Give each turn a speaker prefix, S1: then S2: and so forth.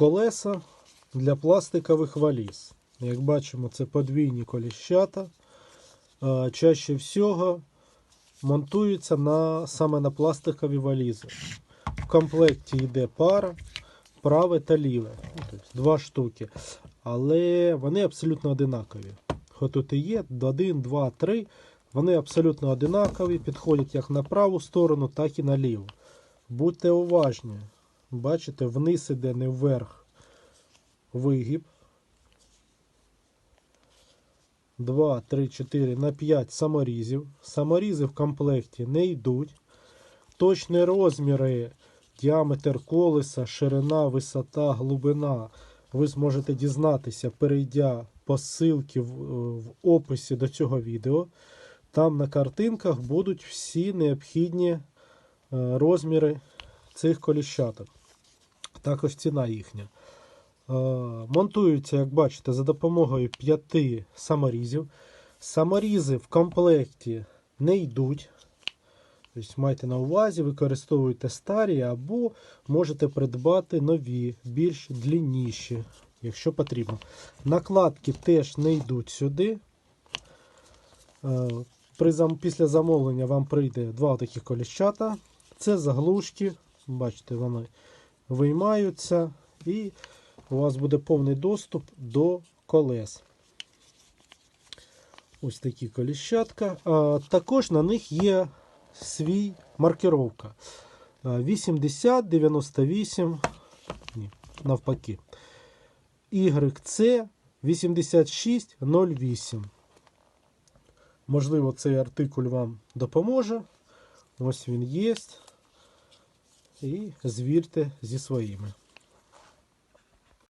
S1: колеса для пластикових валіз. Як бачимо, це подвійні коліщата. Чаще всього монтуються на, саме на пластикові валізи. В комплекті йде пара, праве та ліве. Тобто два штуки. Але вони абсолютно одинакові. Хоч тут і є 1, 2, 3. Вони абсолютно одинакові, підходять як на праву сторону, так і на ліву. Будьте уважні. Бачите, вниз іде не вверх вигиб. 2, 3, 4 на 5 саморізів. Саморізи в комплекті не йдуть. Точні розміри, діаметр колеса, ширина, висота, глибина. Ви зможете дізнатися, перейдя по ссылці в, в описі до цього відео. Там на картинках будуть всі необхідні е, розміри цих коліщаток. Також ціна їхня. Е, Монтуються, як бачите, за допомогою п'яти саморізів. Саморізи в комплекті не йдуть. Тобто майте на увазі, використовуйте старі або можете придбати нові, більш длинніші, якщо потрібно. Накладки теж не йдуть сюди. Е. Після замовлення вам прийде два таких коліщата. Це заглушки. Бачите, вони виймаються і у вас буде повний доступ до колес. Ось такі коліщатка. Також на них є свій маркировка. А, 80, 98, ні, навпаки. YC 8608. Можливо, цей артикуль вам допоможе. Ось він є. І звірте зі своїми.